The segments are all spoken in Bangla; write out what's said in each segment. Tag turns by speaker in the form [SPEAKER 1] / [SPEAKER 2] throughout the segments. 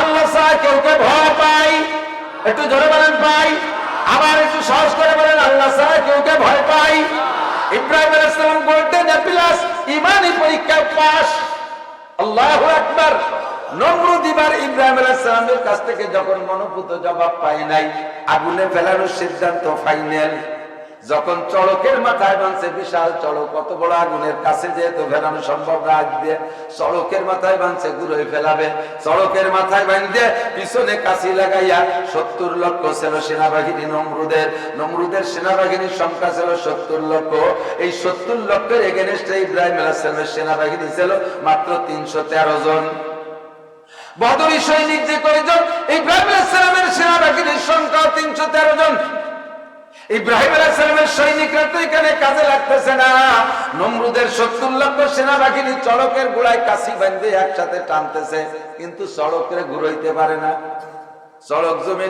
[SPEAKER 1] আল্লাহ ভয় পাই একটু জোরে বলেন পাই আবার একটু সহজ করে বলেন, আল্লাহ ছাড়া ভয় পাই ইব্রাহিম আলাইহিস সালাম গোল্ডেন অ্যাপিলাস ইমানি আল্লাহু আকবার। নমরুদ কাছ থেকে যখন মনোপুত জবাব পায় নাই, আগুনে ফেলানোর সিদ্ধান্ত ফাইনাল যখন চড়কের মাথায় বাঁধছে বিশাল চড়ক, কত বড় আগুনের কাছে যেহেতু ফেলানো সম্ভব না দিয়ে চড়কের মাথায় বানছে গুড়োয় ফেলাবে। চড়কের মাথায় বাঁধে, পিছনে কাশি লাগাইয়া সত্তর লক্ষ ছিল সেনাবাহিনী নমরুদের। নমরুদের সেনাবাহিনীর সংখ্যা ছিল সত্তর লক্ষ। এই সত্তর লক্ষের এগেনস্টে ইব্রাহিম আলাহিসের সেনাবাহিনী ছিল মাত্র তিনশো তেরো জন। বদরি সৈনিক যে কয়জন? ইব্রাহিম আলাইসালামের সেনাবাহিনীর সংখ্যা তিনশো তেরো জন। ইব্রাহিম সৈনিকরা তো এখানে কাজে লাগতেছে না। নমরুদের সত্তর লক্ষ সেনাবাহিনী চড়কের গোড়ায় কাশি একসাথে টানতেছে, কিন্তু ঘুরাইতে পারে না।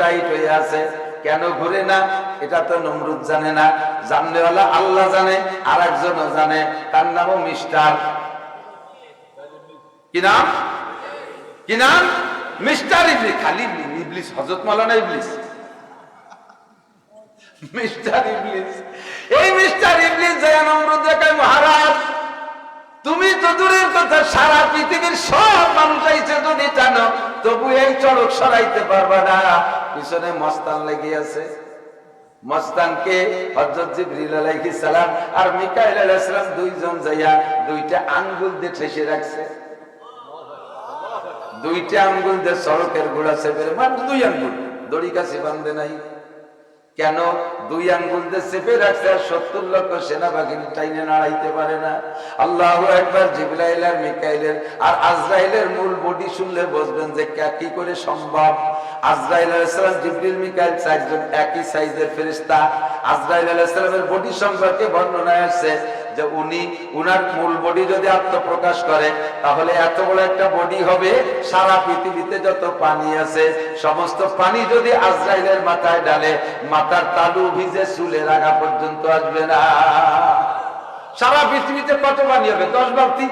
[SPEAKER 1] টাইট হয়ে আছে, কেন ঘুরে না? এটা তো নমরুদ জানে না। জানলেওয়ালা আল্লাহ জানে আর একজনও জানে, তার নামও মিস্টার। কি নাম? কি নাম? মিস্টার ইবলিস খালি ইবলিস হজরত মালানা ইবলিস। মিস্টার ইবলিস, এই মিস্টার ইবলিস জয়া নমরুদ কয় মহারাজ, তুমি তো দূরের কথা, সারা পৃথিবীর সব মানুষ যদি জানো তবু এই চড়ক সরাইতে পারবা না। পিছনে মস্তান লেগে আছে। আর দুইজন যাইয়া দুইটা আঙ্গুল দিয়ে ঠেসে রাখছে। দুইটা আঙ্গুল দিয়ে সড়কের গোড়া চেপে মাত্র দুই আঙ্গুল, দড়ি কাছে বান্ধে নাই। কেন দুই আঙ্গুল চেপে রাখছে আর সত্তর লক্ষ সেনাবাহিনী টাইনে নাড়াইতে পারে না? আল্লাহ একবার জিবরাইল আর মিকাইলের আর আজরাইলের মূল বডি শুনলে বসবেন যে কি করে সম্ভব? আজরাইল আলাইসালাম জিবরিল, মিকাইল চারজন একই সাইজের ফেরিস্তা আজরাইল আলাইসালামের বডি সম্পর্কে বর্ণনা আসছে যে উনি, উনার মূল বডি যদি আত্মপ্রকাশ করে, তাহলে এত বড় একটা বডি হবে, সারা পৃথিবীতে যত পানি আছে, সমস্ত পানি যদি আজরাইলের মাথায় ডালে মাথার তালু ভিজে চুলে রাখা পর্যন্ত আসবে না। সারা পৃথিবীতে কত পানি হবে? দশ বালতি।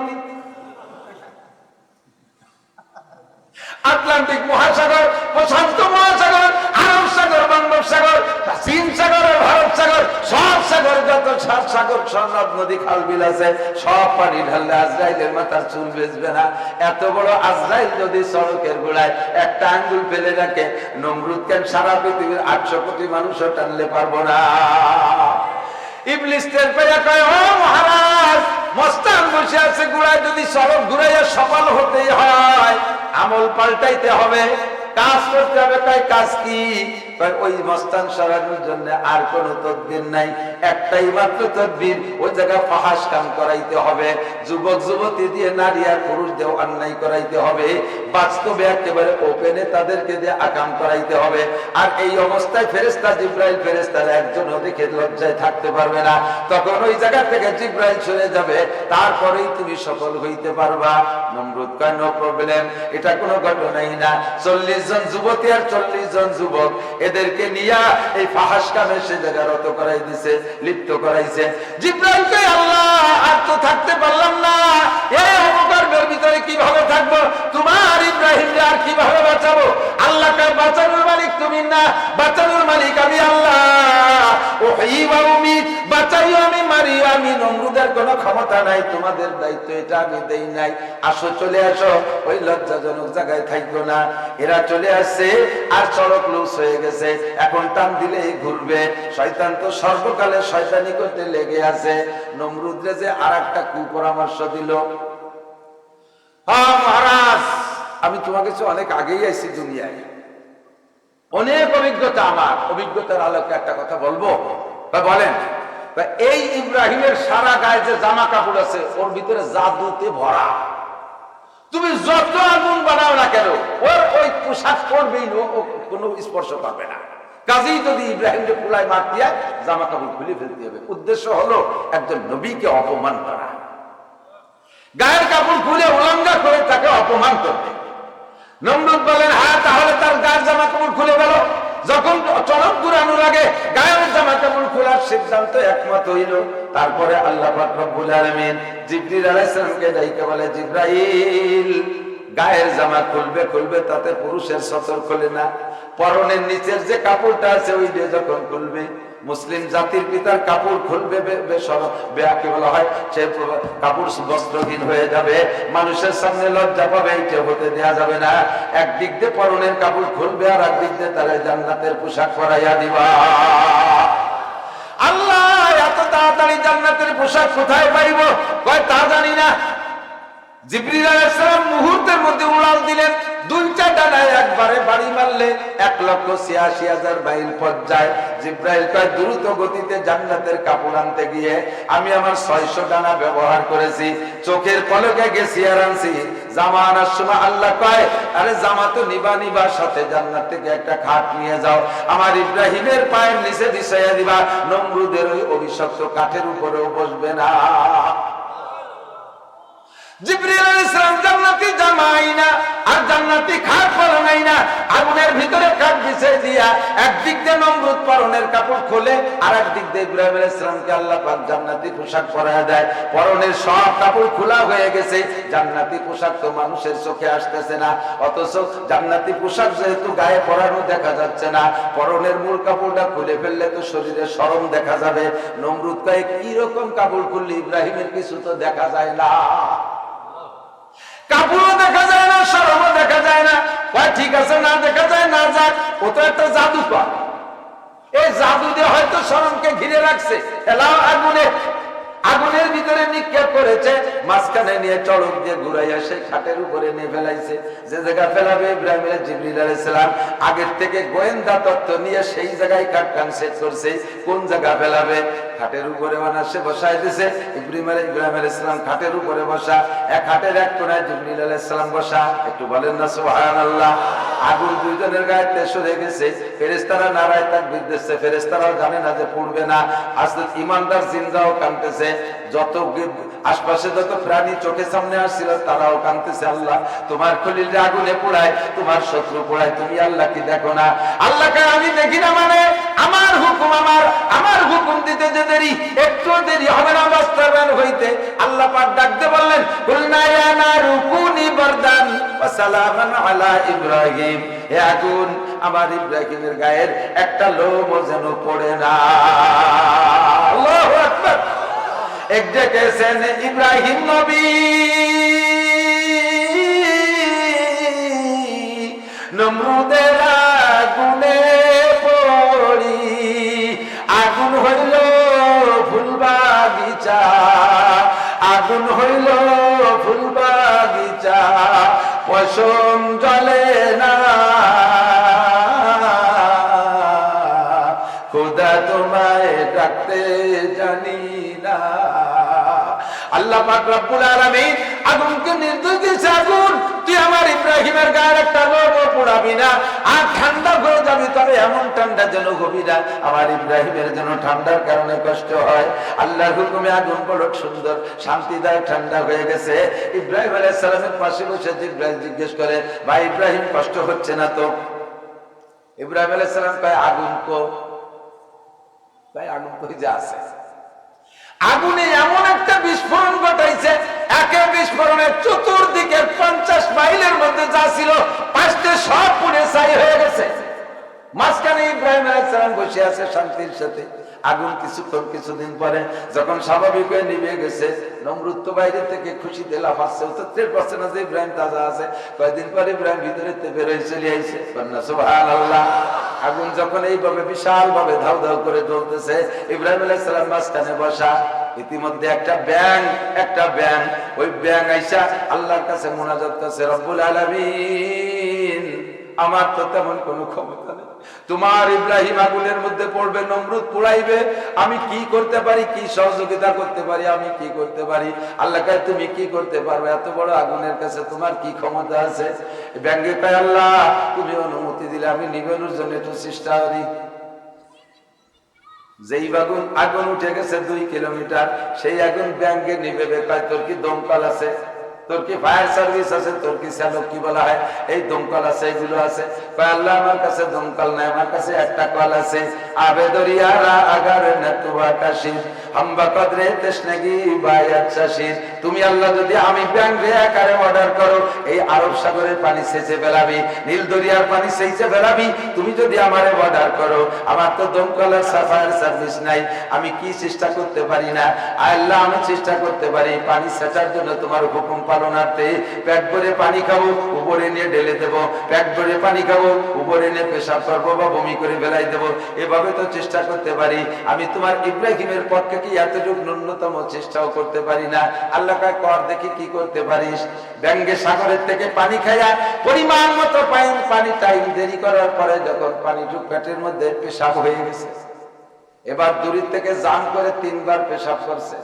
[SPEAKER 1] আটলান্টিক মহাসাগর, প্রশান্ত মহাসাগর, আরব সাগর সাগর সনদ নদী খাল বিল আছে, সব পানি ঢাললে আজরাইলের মাথার চুল বেচবে না। এত বড় আজরাইল যদি সড়কের গোড়ায় একটা আঙ্গুল ফেলে রাখে, নমরুদ কেন সারা পৃথিবীর আটশো কোটি মানুষও টানলে পারব না? ইবলিস পেয়ে কয়, ও মহারাজ মস্তান বসে আছে গুড়ায়, যদি সড়ক ঘুরাইয়া সফল হতেই হয়, আমল পাল্টাইতে হবে। কাজ করতে হবে, তাই কাজ কি? ওই মস্তান সরানোর জন্য আর কোন তদবির নাই। একটাই মাত্র তদবির ওই জায়গায় ফাহাস কাম করাইতে হবে। যুবক, যুবতী দিয়ে নারী আর পুরুষ দিয়ে অন্যায় করাইতে হবে। বাস্তবে একেবারে ওপেনে তাদেরকে দিয়ে আকাম করাইতে হবে। আর এই অবস্থায় ফেরেস্তা জিব্রাইল ফেরেস্তার একজনও দেখে লজ্জায় থাকতে পারবে না। তখন ওই জায়গা থেকে জিব্রাইল চলে যাবে। তারপরেই তুমি সফল হইতে পারবা। নমরুদ কয় নো প্রবলেম এটা কোনো ঘটনাই না। চল্লিশ জন যুবতী আর চল্লিশ জন যুবক এদেরকে নিয়ে এই ফাহাস কামে সে জায়গা রত করাই দিছে, লিপ্ত করাইছে। জিব্রাইল কয় আল্লাহ, আর তো থাকতে পারলাম না। ভিতরে কীভাবে থাকব? তোমার আর কীভাবে বাঁচাবো? আল্লাহ কয় বাঁচানোর মালিক তুমি না। বাঁচানোর মালিক আমি আল্লাহ। ও বাঁচাইও মারি আমি নমরুদের কোনো ক্ষমতা নাই, তোমাদের দায়িত্ব এটা আমি দেই নাই। আসো, চলে আসো, ওই লজ্জাজনক জায়গায় থাকব না। এরা চলে আসছে, আর সড়ক লুস হয়ে গেছে। এখন টান দিলে ঘুরবে। শয়তান তো সর্বকালে শয়তানি করতে লেগে আছে। নমরুদরে যে আর একটা কুপরামর্শ দিল মহারাজ, আমি তোমার কাছে অনেক আগেই আইছি দুনিয়ায়। অনেক অভিজ্ঞতা আমার। অভিজ্ঞতার আলোকে একটা কথা বলব? বলেন এই ইব্রাহিমের সারা গায়ে যে জামা কাপড় আছে, ওর ভিতরে জাদুতে ভরা। তুমি যত আগুন বানাও না কেন, ওর ওই পোশাক পরবেই কোনো স্পর্শ পাবে না। কাজেই যদি ইব্রাহিমকে পুলায় মার দিয়া জামা কাপড় খুলে ফেলতে হবে। উদ্দেশ্য হলো একজন নবীকে অপমান করা। গায়ের কাপড় খুলে উলঙ্গা করে তাকে অপমান করবে নমরুদ বলেন হ্যাঁ তাহলে তার গায়ের জামা কাপড় খুলে গেল যখন চরক ঘুরানো লাগে গায়ের জামা কাপড় খোলার সিদ্ধান্ত একমত হইল। তারপরে আল্লাহ রব্বুল আলমিন জিবরিল আলাইসালামকে দায়িত্ব বলে, জিব্রাইল, গায়ের জামা খুলবে খুলবে তাতে পুরুষের সতর খোলে না। পরনের নিচের যে কাপড়টা আছে ওই দিয়ে যখন খুলবে মুসলিম জাতির পিতার কাপড় খুলবে বে- বেসর বেয়াকে বলা হয়, সে কাপড় বস্ত্রহীন হয়ে যাবে। মানুষের সামনে লজ্জা পাবে এইটা হতে দেয়া যাবে না। একদিক দিয়ে পরনের কাপড় খুলবে আর একদিক দিয়ে তারা জান্নাতের পোশাক পরাইয়া দিবা। আল্লাহ, এত তাড়াতাড়ি জান্নাতের পোশাক কোথায় পাইব? কয় তা জানি না। মুহূর্তের মধ্যে উড়াল দিলেন। দুইটা ডানায় একবারে বাড়ি মারলে এক লক্ষ ছিয়াশি হাজার পথ জিব্রাইল দ্রুত গতিতে জান্নাতের কাপড় আনতে গিয়ে আমি আমার ছয়শো ডানা ব্যবহার করেছি। চোখের পলকে গেছি আর আনছি। জামা আনার সময় আল্লাহ কয়, আরে জামা তো নিবা নিবার সাথে জান্নাত থেকে একটা খাট নিয়ে যাও। আমার ইব্রাহিমের পায়ের নিচে দিশাইয়া দিবা। নমরুদের ওই অভিশপ্ত কাঠের উপরেও বসবে না। জান্নাতি পোশাক তো মানুষের চোখে আসতেছে না, অথচ জান্নাতি পোশাক যেহেতু গায়ে পরানো দেখা যাচ্ছে না, পরনের মূল কাপড়টা খুলে ফেললে তো শরীরে শরম দেখা যাবে। নমরুদ কয়ে কি রকম কাপড় খুললে ইব্রাহিমের কিছু তো দেখা যায় না কাপড়ও দেখা যায় না সরমও দেখা যায় না কয় ঠিক আছে, না দেখা যায়, না যাক, ও তো একটা জাদু কর এই জাদু দিয়ে হয়তো সরমকে ঘিরে রাখছে। এলাও আগুনে। আগুনের ভিতরে নিক্ষেপ করেছে, মাঝখানে নিয়ে চড়ক দিয়ে ঘুরাইয়া সেই খাটের উপরে নিয়ে ফেলাইছে। যে জায়গা ফেলাবে ইব্রাহিম জিবরিল আলাইসালাম আগের থেকে গোয়েন্দা তত্ত্ব নিয়ে সেই জায়গায় কান সেট করছে। কোন জায়গা ফেলাবে? খাটের উপরে বানাসে বসাই দিছে, ইব্রাহিম আলাই ইব্রাহিম আলাইহিস সালাম খাটের উপরে বসা, এক খাটের এক কোনায় জিবরিল আলাইহিস সালাম বসা। একটু বলেন না, সুবহানাল্লাহ। আগুন দুইজনের গায়ে তেসর হয়ে গেছে। ফেরেশতারা নারায় তাকবীর দিচ্ছে। ফেরেশতারাও জানে না যে পড়বে না। আসলে ইমানদার জিন্দাও কাঁদতেছে। যত আশপাশে যত প্রাণী চোখের সামনে আসছিল, তারাও কাঁদতেছে, আল্লাহ। তোমার খলিলে আগুনে পোড়ায়, তোমার শত্রু পোড়ায়, তুমি আল্লাহ কি দেখো না। আল্লাহকে আমি দেখি না মানে? দিতে যে দেরি, একটু দেরি হবে না হইতে। আল্লাহ পাক ডাকতে বললেন ইব্রাহিম। হে আগুন আমার ইব্রাহিমের গায়ের একটা লোমও যেন পড়ে না। এক ডেকেছেন ইব্রাহিম নবী। নমরুদের বাগিচা, আগুন হইল ফুল বাগিচা, পশম জলে না। খোদা তোমায় ডাকতে জানি না। আল্লাহ পাক রব্বুল আলামিন আগুনকে নির্দেশ দিয়েছে, আগুন। তুই আমার ইব্রাহিমের গায়ের একটা লোক পোড়াবি না। আর তবে এমন ঠান্ডা যেন হবি আমার ইব্রাহিমের যেন ঠান্ডার কারণে কষ্ট হয়। আল্লাহর হুকুমে আগুন বড় সুন্দর, শান্তিদায়ক ঠান্ডা হয়ে গেছে। ইব্রাহিম আলাইহিস সালামের পাশে বসে ইব্রাহিম জিজ্ঞেস করে, ভাই ইব্রাহিম, কষ্ট হচ্ছে না তো? ইব্রাহিম আলাইহিস সালাম কয়, আগুন কো তাই আগুন কই যে আছে। আগুনে এমন একটা বিস্ফোরণ ঘটাইছে, একে বিস্ফোরণের চতুর্দিকে পঞ্চাশ মাইলের মধ্যে যা ছিল, পাঁচটে সব পুড়ে ছাই হয়ে গেছে। মাঝখানে ইব্রাহিম আলাইসালাম বসে আছে শান্তির সাথে। আগুন কিছুক্ষণ, কিছুদিন পরে যখন স্বাভাবিক হয়ে নিভে গেছে, নমরুদ তো বাইরে থেকে খুশিতে লাফাচ্ছে। ও তো পাচ্ছে না যে ইব্রাহিম তাজা আছে। কয়েকদিন পরে ইব্রাহিম ভিতরে বেরোয় চলে আইছে। কন্যা সুবহান আল্লাহ আগুন যখন এইভাবে বিশাল ভাবে ধাউ ধাউ করে জ্বলতেছে, ইব্রাহিম আলাইসালাম মাঝখানে বসা। ইতিমধ্যে একটা ব্যাং একটা ব্যাং ওই ব্যাং আইসা আল্লাহর কাছে মোনাজাত কাছে রব্বুল আলামিন। আমার তো তেমন কোনো ক্ষমতা নেই। তোমার ইব্রাহিম আগুনের মধ্যে পড়বে, নমরুদ পুড়াইবে। আমি কি করতে পারি, কি সহযোগিতা করতে পারি, আমি কি করতে পারি? আল্লাহ কাছে তুমি কি করতে পারবে? এত বড় আগুনের কাছে তোমার কি ক্ষমতা আছে? ব্যাঙ্গে কয়, আল্লাহ, তুমি অনুমতি দিলে আমি নিবেনোর জন্য একটু চেষ্টা করি। যেই আগুন আগুন উঠে গেছে দুই কিলোমিটার, সেই আগুন ব্যাংকে নিবে বেকায় তোর কি দমকাল আছে? তোর কি ফায়ার সার্ভিস আছে? তোর কি চালক কি বলা হয়? এই দমকল আছে, এগুলো আছে। আল্লাহ আমার কাছে দমকল নাই, আমার কাছে একটা কল আছে। তুমি আল্লাহ যদি আমি আরব সাগরের পানি সেচে ফেলাবি, নীল দরিয়ার পানি সেচে ফেলাবি, তুমি যদি আমারে অর্ডার করো, আমার তো দমকলের সাফায়ার সার্ভিস নাই, আমি কি চেষ্টা করতে পারি না? আল্লাহ, আমি চেষ্টা করতে পারি, পানি সেচার জন্য তোমার হুকুম পালনার্থে। পেট ভরে পানি খাব, উপরে নিয়ে ঢেলে দেবো। পেট ভরে পানি খাব, উপরে নিয়ে পেশাব করব বা বমি করে ফেলাই দেবো। এভাবে তো চেষ্টা করতে পারি। আমি তোমার ইব্রাহিমের পক্ষে কি এতটুকু ন্যূনতম চেষ্টাও করতে পারি না? আল্লাহ কর দেখি কি করতে পারিস। ব্যাঙ্গে সাগরের থেকে পানি খাইয়া পরিমাণ মতো পাইন, পানি টাইম দেরি করার পরে যখন পানিটুক পেটের মধ্যে পেশাব হয়ে গেছে, এবার দূরের থেকে জাম করে তিনবার পেশাব করছে।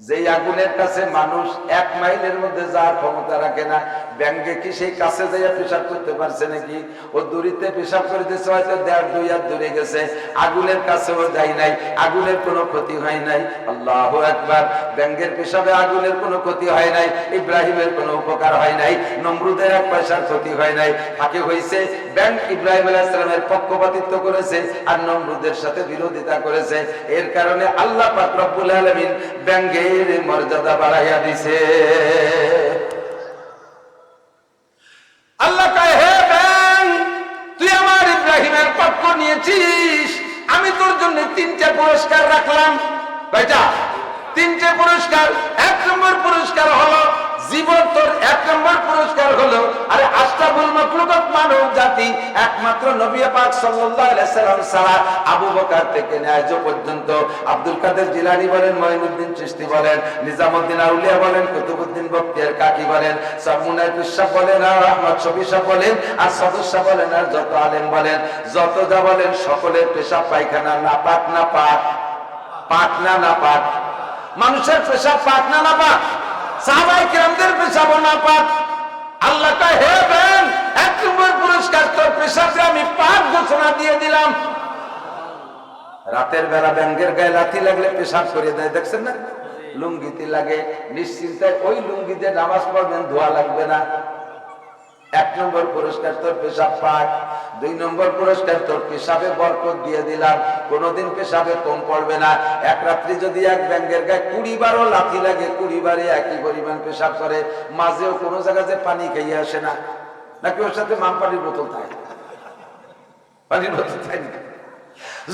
[SPEAKER 1] যেই আগুনের কাছে মানুষ এক মাইলের মধ্যে যাওয়ার ক্ষমতা রাখে না। ব্যাংকে কি সেই কাছে যাইয়া পেশাব করতে পারছে নাকি? ও দূরিতে পেশাব করে দিচ্ছে হয়তো দেড়, দুই হাত দূরে গেছে। আগুনের কাছেও যাই নাই, আগুনের কোনো ক্ষতি হয় নাই। আল্লাহ একবার ব্যাংকের পেশাবে আগুনের কোনো ক্ষতি হয় নাই, ইব্রাহিমের কোনো উপকার হয় নাই, নমরুদের এক পয়সার ক্ষতি হয় নাই। ফাঁকে হয়েছে ব্যাংক ইব্রাহিম আলাইসালামের পক্ষপাতিত্ব করেছে আর নমরুদের সাথে বিরোধিতা করেছে। এর কারণে আল্লাহ পাক রব্বুল আলমিন ব্যাংকের মর্যাদা বাড়াইয়া দিছে। জাতি একমাত্র নবী পাক সাল্লাল্লাহু আলাইহি সাল্লাম ছাড়া আবু বকর থেকে ন্যায় পর্যন্ত। আব্দুল কাদের জিলানী বলেন, মঈনুদ্দিন চিশতি বলেন নিজামউদ্দিন আউলিয়া বলেন কুতুবউদ্দিন বখতিয়ার কাকি বলেন সামুনাই পিসাব বলেন, আর আহমদ শফি সাহেব বলেন, আর সদস্য বলেন, আর যত আলেম বলেন, যত যা বলেন, সকলের পেশাব পায়খানা না পাক না পাক পাক না না পাক। মানুষের পেশাব পাক না না পাক সাহাবাই কিরামদের পেশাব না পাক। আল্লাহ কয়, হে বেন, এক নম্বর পুরস্কার তোর পেশাবকে আমি পাঁচ ঘোষণা দিয়ে দিলাম। রাতের বেলা ব্যাঙ্গের গায়ে লাথি লাগলে পেশাব করে দেয়, দেখছেন না? লুঙ্গিতে লাগে, নিশ্চিন্তায় ওই লুঙ্গিতে নামাজ পড়বেন, ধোয়া লাগবে না। এক নম্বর পুরস্কার তোর পেশাব পাক, দুই নম্বর পুরস্কার তোর পেশাবে বরকত দিয়ে দিলাম। কোনোদিন পেশাবে কম পড়বে না। এক রাত্রি যদি এক ব্যাঙ্গের গায়ে কুড়ি বারও লাথি লাগে, কুড়ি বারে একই পরিমাণ পেশাব করে। মাঝেও কোনো জায়গায় যে পানি খাইয়ে আসে না। নাকি ওর সাথে মাম পানির বোতল থাকে? পানির বোতল থাকে না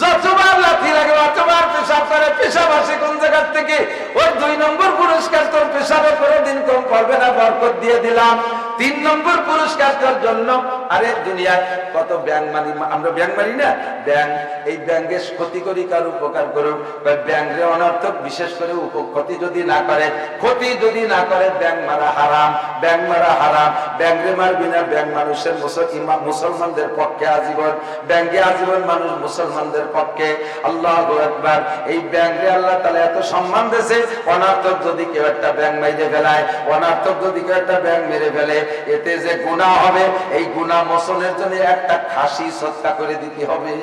[SPEAKER 1] যতবার লাথি লাগে, অতবার পেশাব করে, পেশাব আসে কোন জায়গার থেকে? ওই দুই নম্বর পুরস্কার তোর পেশাবে কোনোদিন কম পড়বে না, বরকত দিয়ে দিলাম। তিন নম্বর পুরস্কার তার জন্য আরে দুনিয়ায় কত ব্যাংক মারি আমরা ব্যাংক মারি না, ব্যাংক, এই ব্যাংকের ক্ষতি করি কার উপকার করুক, বা ব্যাংকের অনর্থক বিশেষ করে ক্ষতি যদি না করে, ক্ষতি যদি না করে, ব্যাংক মারা হারাম, ব্যাংক মারা হারাম, ব্যাংকে মারবি না, ব্যাংক মানুষের মুসলমানদের পক্ষে আজীবন, ব্যাংকে আজীবন মানুষ মুসলমানদের পক্ষে, আল্লাহ একবার এই ব্যাংকে আল্লাহ তালা এত সম্মান দিয়েছে, অনার্থক যদি কেউ একটা ব্যাংক মেরে ফেলায়, অনার্থক যদি কেউ একটা ব্যাংক মেরে ফেলে, এতে যে গুণা হবে, এই গুণা মোচনের জন্য একটা খাসি সৎকা করে দিতে হবে।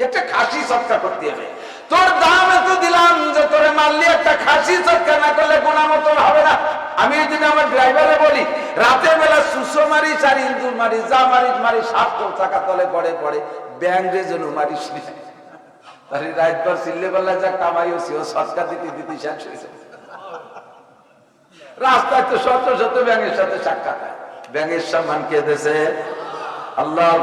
[SPEAKER 1] একটা খাসি সৎকা করতে হবে। তোর দাম এত দিলাম যে তোরে মারলি একটা খাসি সৎকা না করলে গুণা মতন হবে না। আমি জন্য আমার ড্রাইভারে বলি রাতের বেলা সুসো মারিস আর ইন্দুর মারিস যা মারিস মারিস সাত চাকা তলে পড়ে পড়ে ব্যাংকে যেন মারিস। আরে রাত সিল্লে বেলা যা কামাই হচ্ছে ও সৎকা দিতে দিতে শেষ হয়েছে রাস্তায় তো শত শত ব্যাঙের সাথে সাক্ষাৎ হয়। ব্যাঙের সম্মান কে দেশে? আল্লাহ